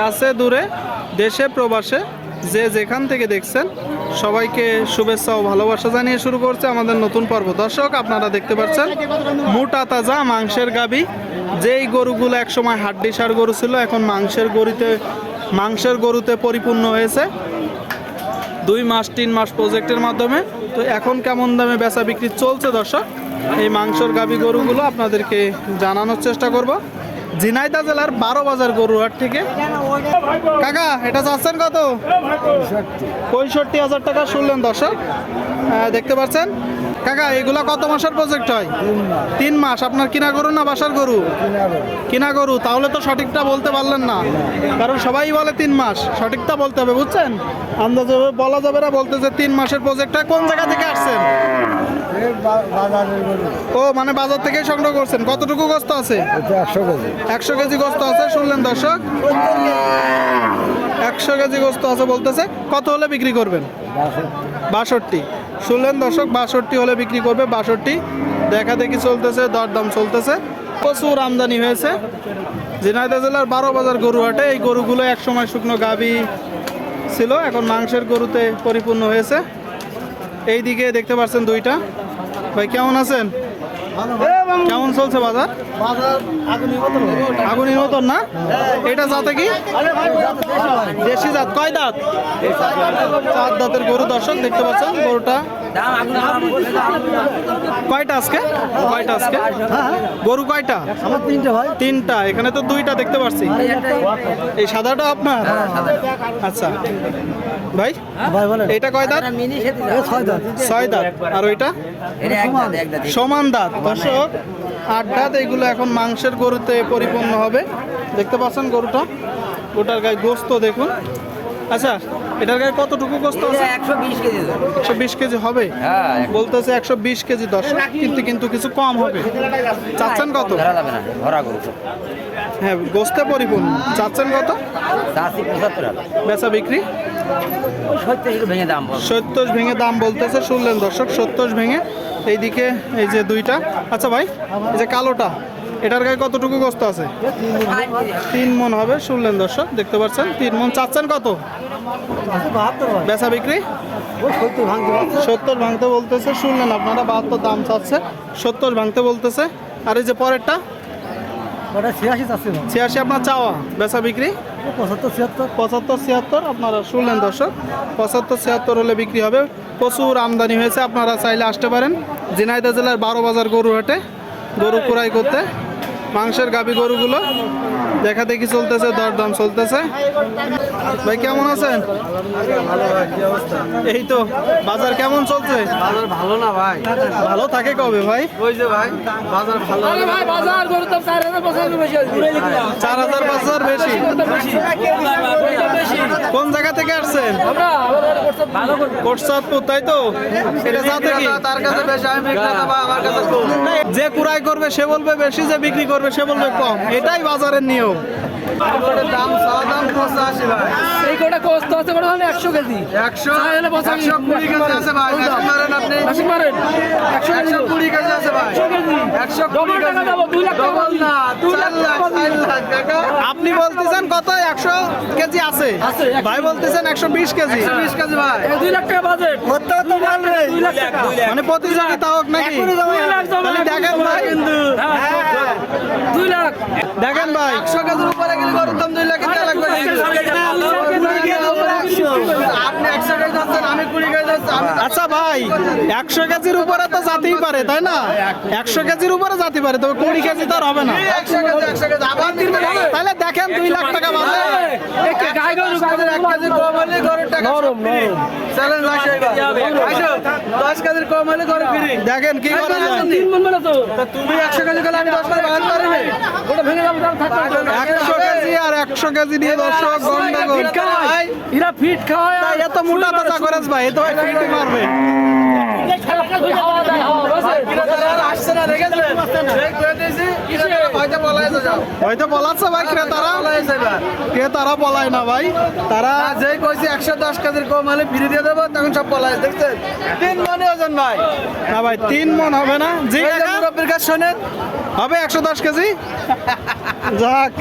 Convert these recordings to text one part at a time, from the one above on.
কাছে, দূরে, দেশে, প্রবাসে, যে যেখান থেকে দেখছেন, সবাইকে শুভেচ্ছা ও ভালোবাসা জানিয়ে শুরু করছে আমাদের নতুন পর্ব। দর্শক, আপনারা দেখতে পাচ্ছেন, মোটা তাজা মাংসের গাবি। যেই গরুগুলো একসময় হাড্ডি সার গরু ছিল, এখন মাংসের গরুতে মাংসের গরুতে পরিপূর্ণ হয়েছে। দুই মাস, তিন মাস প্রজেক্টের মাধ্যমে। তো এখন কেমন দামে বেচা বিক্রি চলছে দর্শক? এই মাংসর গাবি গরুগুলো আপনাদেরকে জানানোর চেষ্টা করব। ঝিনাইদা জেলার বারো বাজার গরুহাট থেকে। কাকা, এটা চাচ্ছেন কত? পঁয়ষট্টি হাজার টাকা শুনলেন দর্শক। দেখতে পাচ্ছেন? কাকা, এগুলা কত মাসের প্রজেক্ট হয়? তিন মাস। আপনার কিনা গরু না বাসার গরু? কিনা গরু। তাহলে তো সঠিকটা বলতে পারলেন না। কারণ সবাই বলে তিন মাস। সঠিকটা বলতে হবে, বুঝছেন? আন্দাজে বলা যাবে না বলতে যে তিন মাসের প্রজেক্টটা কোন জায়গা থেকে আসছেন? ও মানে বাজার থেকেই সংগ্রহ করছেন। কতটুকু গোস্ত আছে? একশো কেজি গোস্ত আছে, শুনলেন দর্শক? একশো কেজি গোস্ত আছে বলতেছে। কত হলে বিক্রি করবেন? বাষট্টি। শুনলেন দর্শক বাষট্টি হলে বিক্রি করবে বাষট্টি। দেখা দেখি চলতেছে দরদাম চলতেছে। প্রচুর আমদানি হয়েছে। ঝিনাইদহ জেলার বারো বাজার গরু হাটে এই গরুগুলো একসময় শুকনো গাবি ছিল এখন মাংসের গরুতে পরিপূর্ণ হয়েছে। এই দিকে দেখতে পাচ্ছেন দুইটা। ভাই কেমন আছেন? কেমন চলছে বাজার? আগুনের মতন। না? এটা যাতে কি? দেশি জাত কয় দাঁত? চার দাঁতের গরু দর্শক দেখতে পাচ্ছেন গরুটা। কয়টা আজকে? কয়টা আজকে? গরু কয়টা? আমার তিনটে ভাই তিনটা এখানে তো দুইটা দেখতে পাচ্ছি এই সাদাটা আপনার? আচ্ছা। ভাই ভাই বলেন। এটা কয় দাঁত? ছয় দাঁত। ছয় দাঁত। আর ওইটা? সমান দাঁত। দর্শক আট দাঁত এইগুলো এখন মাংসের গরুতে পরিপূর্ণ হবে। দেখতে পাচ্ছেন গরুটা? গোটার গায়ে গোস্ত দেখুন। আচ্ছা এটার গায়ে কতটুকু গোস্ত আছে? একশো বিশ কেজি। একশো বিশ কেজি হবে? হ্যাঁ বলতেছে একশো বিশ কেজি। দশ কিন্তু কিন্তু কিছু কম হবে। চাচ্ছেন কত? হ্যাঁ গোস্তে পরিপূর্ণ। চাচ্ছেন কত? বেচা বিক্রি? ওই ভেঙে দাম সত্তর ভেঙে দাম বলতেছে শুনলেন দর্শক সত্তর ভেঙে এইদিকে এই যে দুইটা। আচ্ছা ভাই এই যে কালোটা এটার গায়ে কতটুকু গোস্ত আছে? তিন মন হবে, শুনলেন দর্শক, দেখতে পাচ্ছেন, তিন মন। চাচ্ছেন কত? বেচা বিক্রি? সত্তর ভাঙতে বলতেছে, শুনলেন আপনারা, বাহাত্তর দাম চাচ্ছে, সত্তর ভাঙতে বলতেছে। আর এই যে পরেরটা? ছিয়াশি আপনার চাওয়া, বেচা বিক্রি? পঁচাত্তর ছিয়াত্তর পঁচাত্তর ছিয়াত্তর আপনারা শুনলেন দর্শক, পঁচাত্তর ছিয়াত্তর হলে বিক্রি হবে। প্রচুর আমদানি হয়েছে, আপনারা চাইলে আসতে পারেন। ঝিনাইদহ জেলার বারো বাজার গরু হাটে, গরু কুড়াই করতে। মাংসের গাবি গরুগুলো। দেখা দেখি চলতেছে দরদাম চলতেছে। ভাই কেমন আছেন? এই তো বাজার কেমন চলছে? বাজার ভালো না ভাই। ভালো থাকে কবে ভাই? ওই যে ভাই বাজার ভালো ভাই বাজার গরু তো চার হাজার পাঁচ হাজার বেশি আছে। চার হাজার পাঁচ হাজার বেশি। কোন জায়গা থেকে আসছেন? আমরা কোটসাদপুর তাই তো? এটা যাতে কি? তার কাছে বেশি আমি বিক্রেতা ভাই আমার কাছে কম যে কুড়াই করবে সে বলবে বেশি যে বিক্রি করবে সে বলবে কম। এটাই বাজারের নিয়ম। দাম চাওয়া দাম পঁচাশি ভাই। এই কষ্ট আছে একশো কেজি? একশো। একশো কুড়ি কেজি আছে ভাই মেশিন মারেন। আপনি একশো কুড়ি কেজি আছে ভাই। একশো কুড়ি টাকা দেবো, দুই লাখ ডবল না দুই লাখ লাখ টাকা চার লাখ কাকা আপনি বলতেছেন কত? একশো কেজি আছে। আছে, ভাই বলতেছেন একশো বিশ কেজি। বিশ কেজি ভাই। দুই লাখ টাকা বাজেট। মানে প্রতিযোগিতা হোক নাকি? দেখেন ভাই। হ্যাঁ, দুই লাখ। দেখেন ভাই। একশো কেজির উপরে গেলে গরুর দাম দুই লাখ টাকা লাগবে আপনি একশো কেজি যাচ্ছেন আমি কুড়ি কেজি যাচ্ছি আমি আচ্ছা ভাই একশো গাছের উপরে তো যাতেই পারে তাই না? একশো কেজির উপরে যাতে পারে তবে কুড়ি কেজি তো আর হবে না। তাহলে দেখেন দুই লাখ টাকা বাজে হলে দেখেন কি তুমি একশো কেজি গেলে আমি দশ। একশো কেজি আর একশো কেজি দিয়ে দর্শক গন্ডগোল ফিট খাওয়ায়। এরা ফিট খাওয়ায় এত মোটা তাজা করেছ ভাই তো ফিটই মারবে। না হয়তো পলাচ্ছে ভাই ক্রেতারা। ক্রেতারা পলায় না ভাই। তারা কইছি একশো দশ কেজির কম হলে ফ্রি দিয়ে দেবো তখন সব পলায় দেখছেন? তিন মনে ওজন ভাই। না ভাই তিন মন হবে না। জি এই যে কাকা? মুরব্বির কাছে শোনেন। হবে একশো দশ কেজি? যাক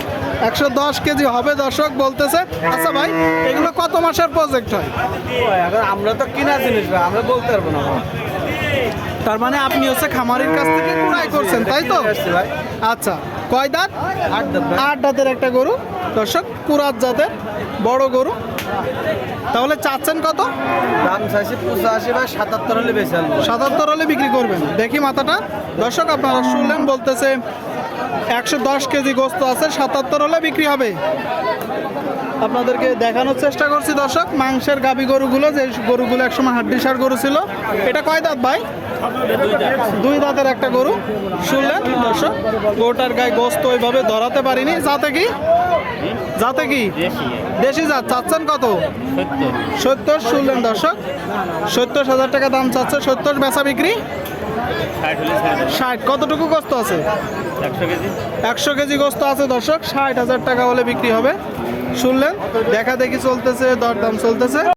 একশো দশ কেজি হবে দর্শক বলতেছে। আচ্ছা ভাই এগুলো কত মাসের প্রজেক্ট হয়? আমরা তো কিনা জিনিস ভাই আমরা বলতে পারব না। তার মানে আপনি হচ্ছে খামারের কাছ থেকে কুড়াই করছেন তাই তো? আচ্ছা কয় দাঁত? আট দাঁত দাঁতের একটা গরু। দর্শক কুরাত জাতের বড় গরু। তাহলে চাচ্ছেন কত? দাম চাইছি পঁচাশি ভাই সাতাত্তর হলে বেশি সাতাত্তর হলে বিক্রি করবেন। দেখি মাথাটা। দর্শক আপনারা শুনলেন বলতেছে একশো দশ কেজি গোস্ত আছে সাতাত্তর হলে বিক্রি হবে। আপনাদেরকে দেখানোর চেষ্টা করছি দর্শক মাংসের গাবি গরুগুলো যে গরুগুলো একসময় হাড্ডিসার গরু ছিল এটা কয় দাঁত ভাই? দুই দাঁতের একটা গরু শুনলেন দর্শক? গরুটার গায়ে গোস্ত ওইভাবে ধরাতে পারিনি। যাতে কি? যাতে কি? দেশি জাত চাচ্ছেন কত? সত্তর শুনলেন দর্শক? সত্তর হাজার টাকা দাম চাচ্ছে সত্তর বেচা বিক্রি। ষাট কতটুকু গোস্ত আছে? একশো কেজি গোস্ত আছে দর্শক ষাট হাজার টাকা হলে বিক্রি হবে। শুনলেন দেখা দেখি চলতেছে দরদাম চলতেছে।